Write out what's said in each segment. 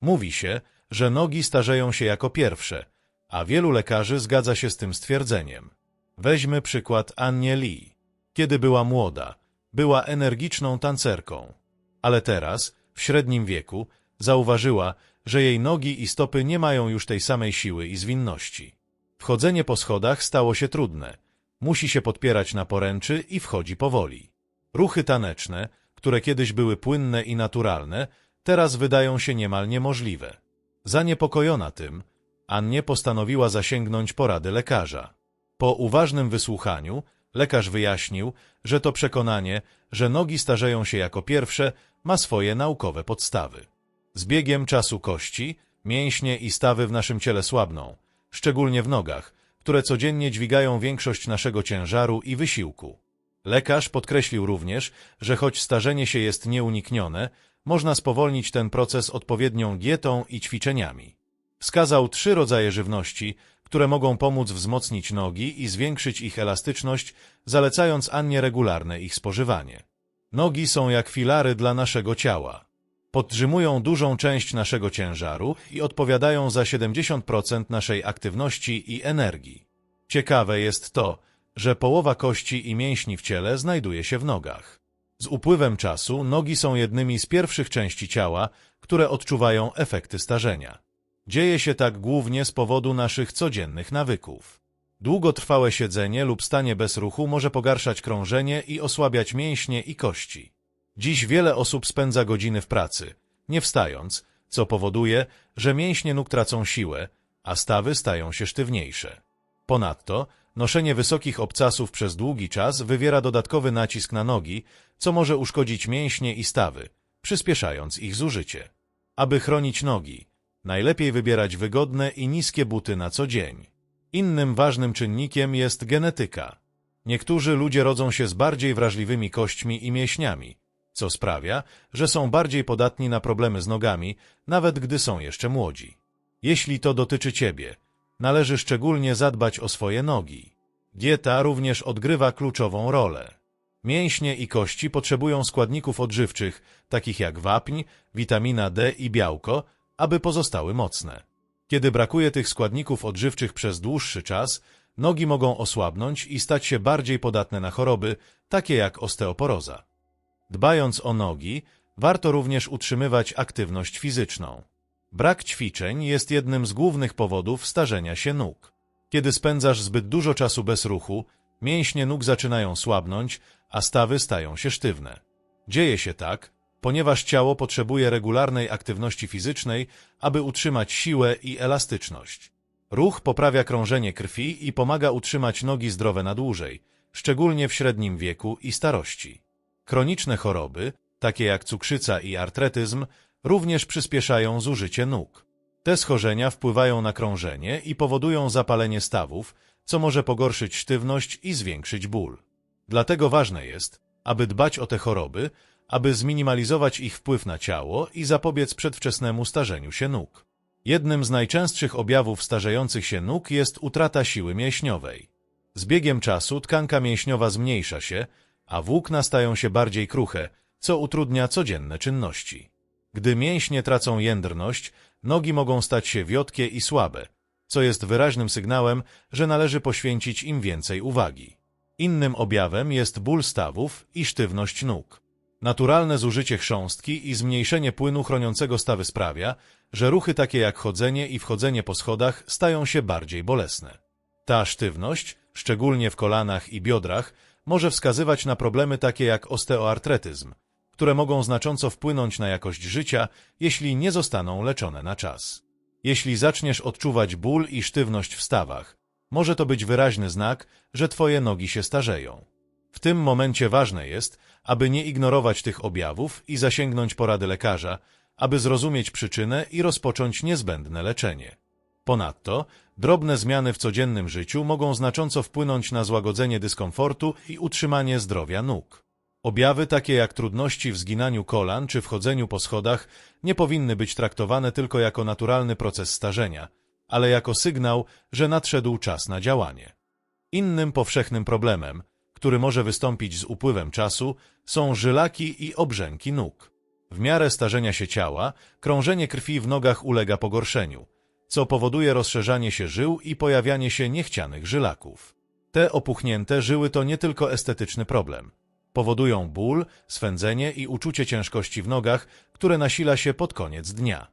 Mówi się, że nogi starzeją się jako pierwsze, a wielu lekarzy zgadza się z tym stwierdzeniem. Weźmy przykład Annie Lee. Kiedy była młoda, była energiczną tancerką, ale teraz, w średnim wieku, zauważyła, że jej nogi i stopy nie mają już tej samej siły i zwinności. Wchodzenie po schodach stało się trudne. Musi się podpierać na poręczy i wchodzi powoli. Ruchy taneczne, które kiedyś były płynne i naturalne, teraz wydają się niemal niemożliwe. Zaniepokojona tym, Annie postanowiła zasięgnąć porady lekarza. Po uważnym wysłuchaniu lekarz wyjaśnił, że to przekonanie, że nogi starzeją się jako pierwsze, ma swoje naukowe podstawy. Z biegiem czasu kości, mięśnie i stawy w naszym ciele słabną, szczególnie w nogach, które codziennie dźwigają większość naszego ciężaru i wysiłku. Lekarz podkreślił również, że choć starzenie się jest nieuniknione, można spowolnić ten proces odpowiednią dietą i ćwiczeniami. Wskazał trzy rodzaje żywności, które mogą pomóc wzmocnić nogi i zwiększyć ich elastyczność, zalecając Annie regularne ich spożywanie. Nogi są jak filary dla naszego ciała. Podtrzymują dużą część naszego ciężaru i odpowiadają za 70% naszej aktywności i energii. Ciekawe jest to, że połowa kości i mięśni w ciele znajduje się w nogach. Z upływem czasu nogi są jednymi z pierwszych części ciała, które odczuwają efekty starzenia. Dzieje się tak głównie z powodu naszych codziennych nawyków. Długotrwałe siedzenie lub stanie bez ruchu może pogarszać krążenie i osłabiać mięśnie i kości. Dziś wiele osób spędza godziny w pracy, nie wstając, co powoduje, że mięśnie nóg tracą siłę, a stawy stają się sztywniejsze. Ponadto, noszenie wysokich obcasów przez długi czas wywiera dodatkowy nacisk na nogi, co może uszkodzić mięśnie i stawy, przyspieszając ich zużycie. Aby chronić nogi, najlepiej wybierać wygodne i niskie buty na co dzień. Innym ważnym czynnikiem jest genetyka. Niektórzy ludzie rodzą się z bardziej wrażliwymi kośćmi i mięśniami, co sprawia, że są bardziej podatni na problemy z nogami, nawet gdy są jeszcze młodzi. Jeśli to dotyczy Ciebie, należy szczególnie zadbać o swoje nogi. Dieta również odgrywa kluczową rolę. Mięśnie i kości potrzebują składników odżywczych, takich jak wapń, witamina D i białko, aby pozostały mocne. Kiedy brakuje tych składników odżywczych przez dłuższy czas, nogi mogą osłabnąć i stać się bardziej podatne na choroby, takie jak osteoporoza. Dbając o nogi, warto również utrzymywać aktywność fizyczną. Brak ćwiczeń jest jednym z głównych powodów starzenia się nóg. Kiedy spędzasz zbyt dużo czasu bez ruchu, mięśnie nóg zaczynają słabnąć, a stawy stają się sztywne. Dzieje się tak, ponieważ ciało potrzebuje regularnej aktywności fizycznej, aby utrzymać siłę i elastyczność. Ruch poprawia krążenie krwi i pomaga utrzymać nogi zdrowe na dłużej, szczególnie w średnim wieku i starości. Chroniczne choroby, takie jak cukrzyca i artretyzm, również przyspieszają zużycie nóg. Te schorzenia wpływają na krążenie i powodują zapalenie stawów, co może pogorszyć sztywność i zwiększyć ból. Dlatego ważne jest, aby dbać o te choroby, aby zminimalizować ich wpływ na ciało i zapobiec przedwczesnemu starzeniu się nóg. Jednym z najczęstszych objawów starzejących się nóg jest utrata siły mięśniowej. Z biegiem czasu tkanka mięśniowa zmniejsza się, a włókna stają się bardziej kruche, co utrudnia codzienne czynności. Gdy mięśnie tracą jędrność, nogi mogą stać się wiotkie i słabe, co jest wyraźnym sygnałem, że należy poświęcić im więcej uwagi. Innym objawem jest ból stawów i sztywność nóg. Naturalne zużycie chrząstki i zmniejszenie płynu chroniącego stawy sprawia, że ruchy takie jak chodzenie i wchodzenie po schodach stają się bardziej bolesne. Ta sztywność, szczególnie w kolanach i biodrach, może wskazywać na problemy takie jak osteoartretyzm, które mogą znacząco wpłynąć na jakość życia, jeśli nie zostaną leczone na czas. Jeśli zaczniesz odczuwać ból i sztywność w stawach, może to być wyraźny znak, że twoje nogi się starzeją. W tym momencie ważne jest, aby nie ignorować tych objawów i zasięgnąć porady lekarza, aby zrozumieć przyczynę i rozpocząć niezbędne leczenie. Ponadto, drobne zmiany w codziennym życiu mogą znacząco wpłynąć na złagodzenie dyskomfortu i utrzymanie zdrowia nóg. Objawy takie jak trudności w zginaniu kolan czy wchodzeniu po schodach nie powinny być traktowane tylko jako naturalny proces starzenia, ale jako sygnał, że nadszedł czas na działanie. Innym powszechnym problemem, który może wystąpić z upływem czasu, są żylaki i obrzęki nóg. W miarę starzenia się ciała, krążenie krwi w nogach ulega pogorszeniu, co powoduje rozszerzanie się żył i pojawianie się niechcianych żylaków. Te opuchnięte żyły to nie tylko estetyczny problem. Powodują ból, swędzenie i uczucie ciężkości w nogach, które nasila się pod koniec dnia.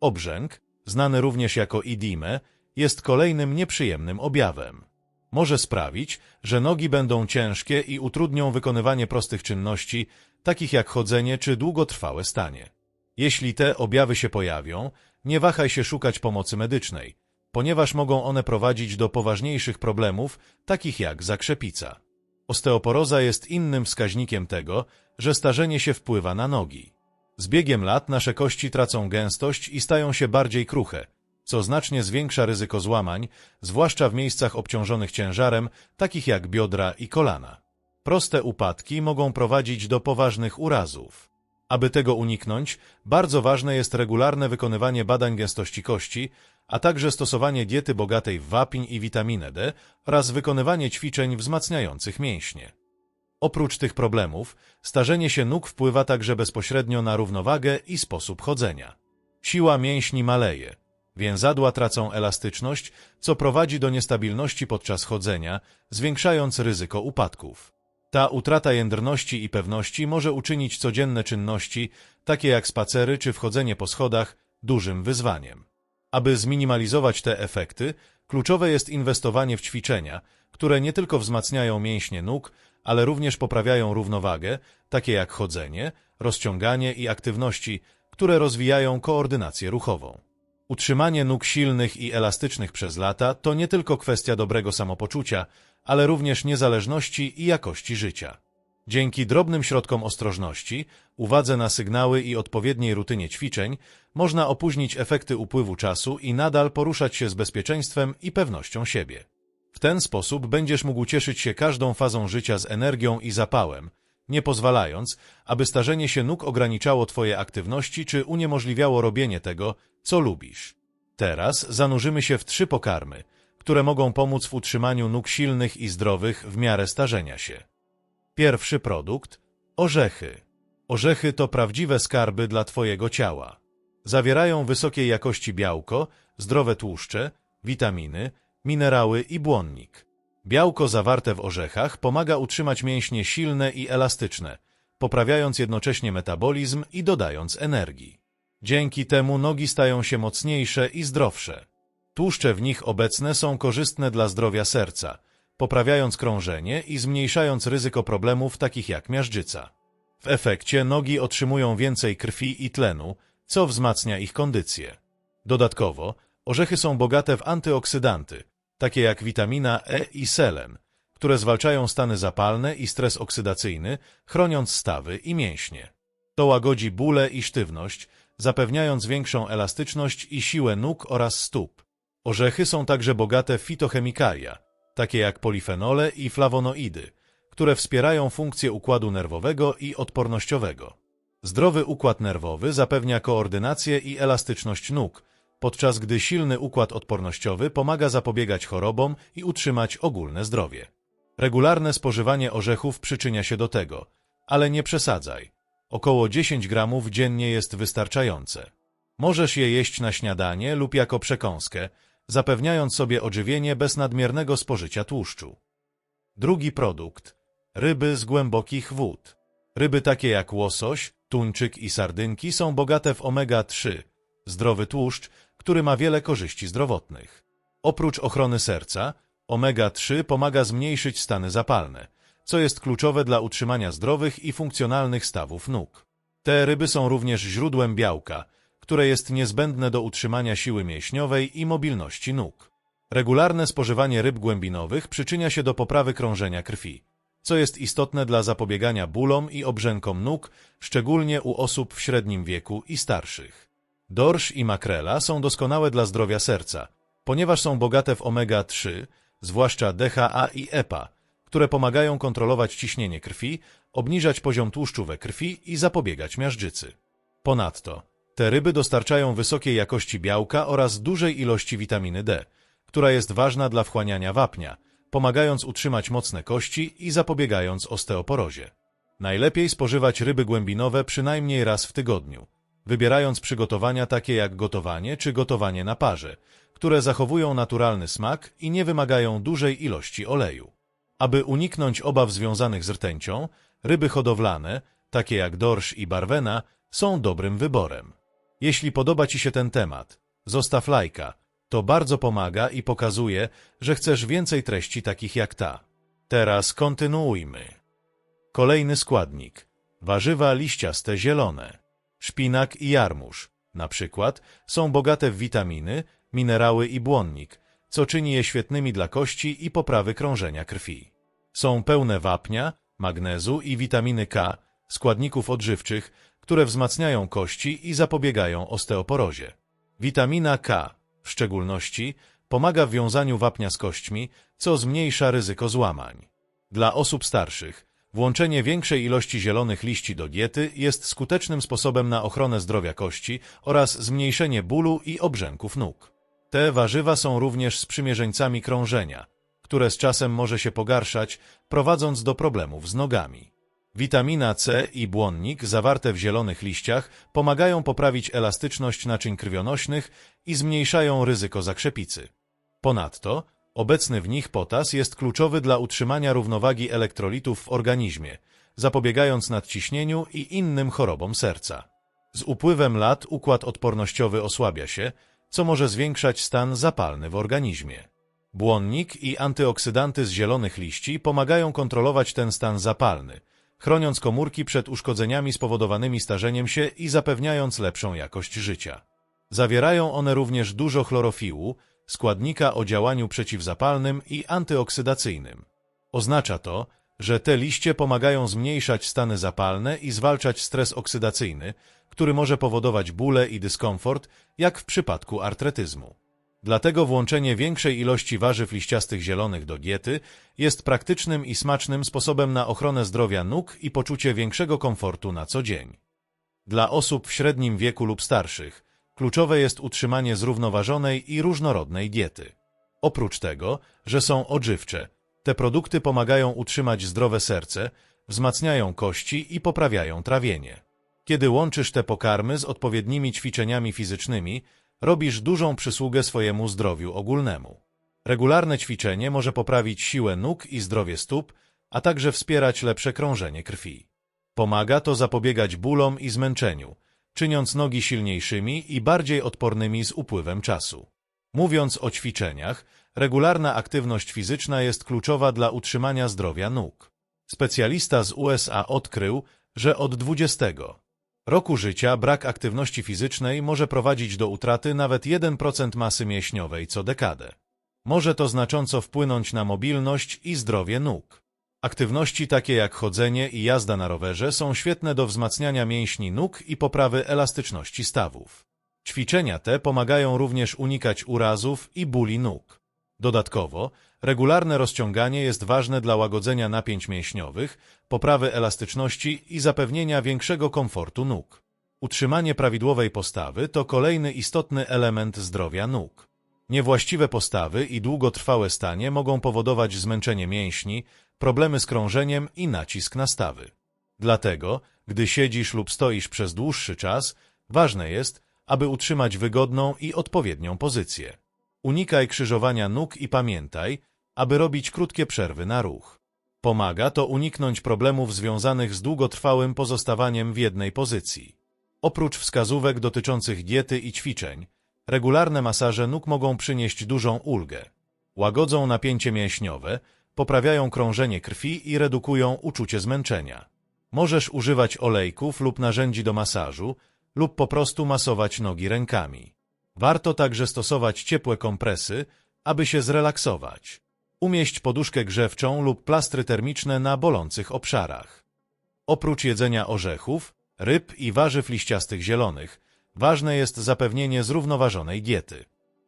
Obrzęk, znany również jako idime, jest kolejnym nieprzyjemnym objawem. Może sprawić, że nogi będą ciężkie i utrudnią wykonywanie prostych czynności, takich jak chodzenie czy długotrwałe stanie. Jeśli te objawy się pojawią, nie wahaj się szukać pomocy medycznej, ponieważ mogą one prowadzić do poważniejszych problemów, takich jak zakrzepica. Osteoporoza jest innym wskaźnikiem tego, że starzenie się wpływa na nogi. Z biegiem lat nasze kości tracą gęstość i stają się bardziej kruche, co znacznie zwiększa ryzyko złamań, zwłaszcza w miejscach obciążonych ciężarem, takich jak biodra i kolana. Proste upadki mogą prowadzić do poważnych urazów. Aby tego uniknąć, bardzo ważne jest regularne wykonywanie badań gęstości kości, a także stosowanie diety bogatej w wapń i witaminę D oraz wykonywanie ćwiczeń wzmacniających mięśnie. Oprócz tych problemów, starzenie się nóg wpływa także bezpośrednio na równowagę i sposób chodzenia. Siła mięśni maleje, więzadła tracą elastyczność, co prowadzi do niestabilności podczas chodzenia, zwiększając ryzyko upadków. Ta utrata jędrności i pewności może uczynić codzienne czynności, takie jak spacery czy wchodzenie po schodach, dużym wyzwaniem. Aby zminimalizować te efekty, kluczowe jest inwestowanie w ćwiczenia, które nie tylko wzmacniają mięśnie nóg, ale również poprawiają równowagę, takie jak chodzenie, rozciąganie i aktywności, które rozwijają koordynację ruchową. Utrzymanie nóg silnych i elastycznych przez lata to nie tylko kwestia dobrego samopoczucia, ale również niezależności i jakości życia. Dzięki drobnym środkom ostrożności, uwadze na sygnały i odpowiedniej rutynie ćwiczeń, można opóźnić efekty upływu czasu i nadal poruszać się z bezpieczeństwem i pewnością siebie. W ten sposób będziesz mógł cieszyć się każdą fazą życia z energią i zapałem, nie pozwalając, aby starzenie się nóg ograniczało Twoje aktywności czy uniemożliwiało robienie tego, co lubisz. Teraz zanurzymy się w trzy pokarmy, które mogą pomóc w utrzymaniu nóg silnych i zdrowych w miarę starzenia się. Pierwszy produkt – orzechy. Orzechy to prawdziwe skarby dla Twojego ciała. Zawierają wysokiej jakości białko, zdrowe tłuszcze, witaminy, minerały i błonnik. Białko zawarte w orzechach pomaga utrzymać mięśnie silne i elastyczne, poprawiając jednocześnie metabolizm i dodając energii. Dzięki temu nogi stają się mocniejsze i zdrowsze. Tłuszcze w nich obecne są korzystne dla zdrowia serca, poprawiając krążenie i zmniejszając ryzyko problemów takich jak miażdżyca. W efekcie nogi otrzymują więcej krwi i tlenu, co wzmacnia ich kondycję. Dodatkowo, orzechy są bogate w antyoksydanty, takie jak witamina E i selen, które zwalczają stany zapalne i stres oksydacyjny, chroniąc stawy i mięśnie. To łagodzi bóle i sztywność, zapewniając większą elastyczność i siłę nóg oraz stóp. Orzechy są także bogate w fitochemikalia, takie jak polifenole i flawonoidy, które wspierają funkcję układu nerwowego i odpornościowego. Zdrowy układ nerwowy zapewnia koordynację i elastyczność nóg, podczas gdy silny układ odpornościowy pomaga zapobiegać chorobom i utrzymać ogólne zdrowie. Regularne spożywanie orzechów przyczynia się do tego, ale nie przesadzaj. Około 10 gramów dziennie jest wystarczające. Możesz je jeść na śniadanie lub jako przekąskę, zapewniając sobie odżywienie bez nadmiernego spożycia tłuszczu. Drugi produkt. Ryby z głębokich wód. Ryby takie jak łosoś, tuńczyk i sardynki są bogate w omega-3, zdrowy tłuszcz, który ma wiele korzyści zdrowotnych. Oprócz ochrony serca, omega-3 pomaga zmniejszyć stany zapalne, co jest kluczowe dla utrzymania zdrowych i funkcjonalnych stawów nóg. Te ryby są również źródłem białka, które jest niezbędne do utrzymania siły mięśniowej i mobilności nóg. Regularne spożywanie ryb głębinowych przyczynia się do poprawy krążenia krwi, co jest istotne dla zapobiegania bólom i obrzękom nóg, szczególnie u osób w średnim wieku i starszych. Dorsz i makrela są doskonałe dla zdrowia serca, ponieważ są bogate w omega-3, zwłaszcza DHA i EPA, które pomagają kontrolować ciśnienie krwi, obniżać poziom tłuszczu we krwi i zapobiegać miażdżycy. Ponadto, te ryby dostarczają wysokiej jakości białka oraz dużej ilości witaminy D, która jest ważna dla wchłaniania wapnia, pomagając utrzymać mocne kości i zapobiegając osteoporozie. Najlepiej spożywać ryby głębinowe przynajmniej raz w tygodniu, wybierając przygotowania takie jak gotowanie czy gotowanie na parze, które zachowują naturalny smak i nie wymagają dużej ilości oleju. Aby uniknąć obaw związanych z rtęcią, ryby hodowlane, takie jak dorsz i barwena, są dobrym wyborem. Jeśli podoba Ci się ten temat, zostaw lajka. To bardzo pomaga i pokazuje, że chcesz więcej treści takich jak ta. Teraz kontynuujmy. Kolejny składnik. Warzywa liściaste zielone. Szpinak i jarmuż, na przykład, są bogate w witaminy, minerały i błonnik, co czyni je świetnymi dla kości i poprawy krążenia krwi. Są pełne wapnia, magnezu i witaminy K, składników odżywczych, które wzmacniają kości i zapobiegają osteoporozie. Witamina K, w szczególności, pomaga w wiązaniu wapnia z kośćmi, co zmniejsza ryzyko złamań. Dla osób starszych włączenie większej ilości zielonych liści do diety jest skutecznym sposobem na ochronę zdrowia kości oraz zmniejszenie bólu i obrzęków nóg. Te warzywa są również sprzymierzeńcami krążenia, które z czasem może się pogarszać, prowadząc do problemów z nogami. Witamina C i błonnik zawarte w zielonych liściach pomagają poprawić elastyczność naczyń krwionośnych i zmniejszają ryzyko zakrzepicy. Ponadto obecny w nich potas jest kluczowy dla utrzymania równowagi elektrolitów w organizmie, zapobiegając nadciśnieniu i innym chorobom serca. Z upływem lat układ odpornościowy osłabia się, co może zwiększać stan zapalny w organizmie. Błonnik i antyoksydanty z zielonych liści pomagają kontrolować ten stan zapalny – chroniąc komórki przed uszkodzeniami spowodowanymi starzeniem się i zapewniając lepszą jakość życia. Zawierają one również dużo chlorofiłu, składnika o działaniu przeciwzapalnym i antyoksydacyjnym. Oznacza to, że te liście pomagają zmniejszać stany zapalne i zwalczać stres oksydacyjny, który może powodować bóle i dyskomfort, jak w przypadku artretyzmu. Dlatego włączenie większej ilości warzyw liściastych zielonych do diety jest praktycznym i smacznym sposobem na ochronę zdrowia nóg i poczucie większego komfortu na co dzień. Dla osób w średnim wieku lub starszych kluczowe jest utrzymanie zrównoważonej i różnorodnej diety. Oprócz tego, że są odżywcze, te produkty pomagają utrzymać zdrowe serce, wzmacniają kości i poprawiają trawienie. Kiedy łączysz te pokarmy z odpowiednimi ćwiczeniami fizycznymi, robisz dużą przysługę swojemu zdrowiu ogólnemu. Regularne ćwiczenie może poprawić siłę nóg i zdrowie stóp, a także wspierać lepsze krążenie krwi. Pomaga to zapobiegać bólom i zmęczeniu, czyniąc nogi silniejszymi i bardziej odpornymi z upływem czasu. Mówiąc o ćwiczeniach, regularna aktywność fizyczna jest kluczowa dla utrzymania zdrowia nóg. Specjalista z USA odkrył, że od 20 roku życia brak aktywności fizycznej może prowadzić do utraty nawet 1% masy mięśniowej co dekadę. Może to znacząco wpłynąć na mobilność i zdrowie nóg. Aktywności takie jak chodzenie i jazda na rowerze są świetne do wzmacniania mięśni nóg i poprawy elastyczności stawów. Ćwiczenia te pomagają również unikać urazów i bóli nóg. Dodatkowo, regularne rozciąganie jest ważne dla łagodzenia napięć mięśniowych, poprawy elastyczności i zapewnienia większego komfortu nóg. Utrzymanie prawidłowej postawy to kolejny istotny element zdrowia nóg. Niewłaściwe postawy i długotrwałe stanie mogą powodować zmęczenie mięśni, problemy z krążeniem i nacisk na stawy. Dlatego, gdy siedzisz lub stoisz przez dłuższy czas, ważne jest, aby utrzymać wygodną i odpowiednią pozycję. Unikaj krzyżowania nóg i pamiętaj, aby robić krótkie przerwy na ruch. Pomaga to uniknąć problemów związanych z długotrwałym pozostawaniem w jednej pozycji. Oprócz wskazówek dotyczących diety i ćwiczeń, regularne masaże nóg mogą przynieść dużą ulgę. Łagodzą napięcie mięśniowe, poprawiają krążenie krwi i redukują uczucie zmęczenia. Możesz używać olejków lub narzędzi do masażu, lub po prostu masować nogi rękami. Warto także stosować ciepłe kompresy, aby się zrelaksować. Umieść poduszkę grzewczą lub plastry termiczne na bolących obszarach. Oprócz jedzenia orzechów, ryb i warzyw liściastych zielonych, ważne jest zapewnienie zrównoważonej diety.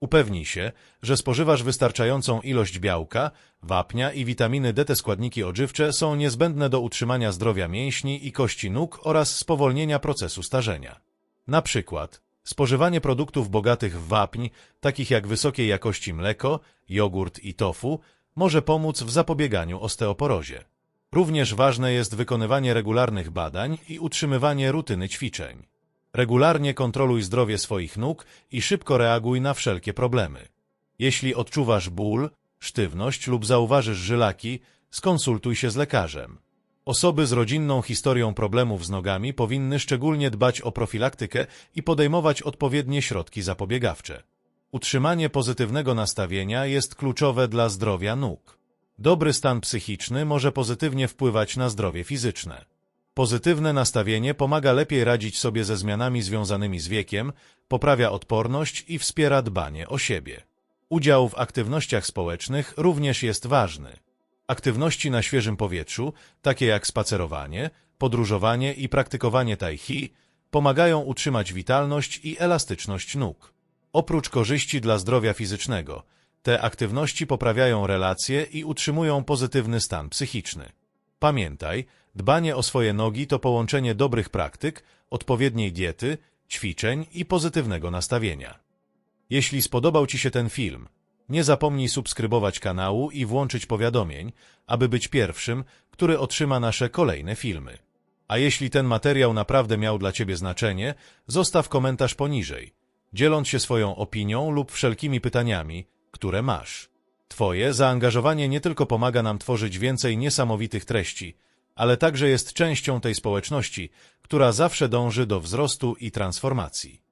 Upewnij się, że spożywasz wystarczającą ilość białka, wapnia i witaminy D. Te składniki odżywcze są niezbędne do utrzymania zdrowia mięśni i kości nóg oraz spowolnienia procesu starzenia. Na przykład spożywanie produktów bogatych w wapń, takich jak wysokiej jakości mleko, jogurt i tofu, może pomóc w zapobieganiu osteoporozie. Również ważne jest wykonywanie regularnych badań i utrzymywanie rutyny ćwiczeń. Regularnie kontroluj zdrowie swoich nóg i szybko reaguj na wszelkie problemy. Jeśli odczuwasz ból, sztywność lub zauważysz żylaki, skonsultuj się z lekarzem. Osoby z rodzinną historią problemów z nogami powinny szczególnie dbać o profilaktykę i podejmować odpowiednie środki zapobiegawcze. Utrzymanie pozytywnego nastawienia jest kluczowe dla zdrowia nóg. Dobry stan psychiczny może pozytywnie wpływać na zdrowie fizyczne. Pozytywne nastawienie pomaga lepiej radzić sobie ze zmianami związanymi z wiekiem, poprawia odporność i wspiera dbanie o siebie. Udział w aktywnościach społecznych również jest ważny. Aktywności na świeżym powietrzu, takie jak spacerowanie, podróżowanie i praktykowanie tai chi, pomagają utrzymać witalność i elastyczność nóg. Oprócz korzyści dla zdrowia fizycznego, te aktywności poprawiają relacje i utrzymują pozytywny stan psychiczny. Pamiętaj, dbanie o swoje nogi to połączenie dobrych praktyk, odpowiedniej diety, ćwiczeń i pozytywnego nastawienia. Jeśli spodobał Ci się ten film, nie zapomnij subskrybować kanału i włączyć powiadomień, aby być pierwszym, który otrzyma nasze kolejne filmy. A jeśli ten materiał naprawdę miał dla Ciebie znaczenie, zostaw komentarz poniżej, dzieląc się swoją opinią lub wszelkimi pytaniami, które masz. Twoje zaangażowanie nie tylko pomaga nam tworzyć więcej niesamowitych treści, ale także jest częścią tej społeczności, która zawsze dąży do wzrostu i transformacji.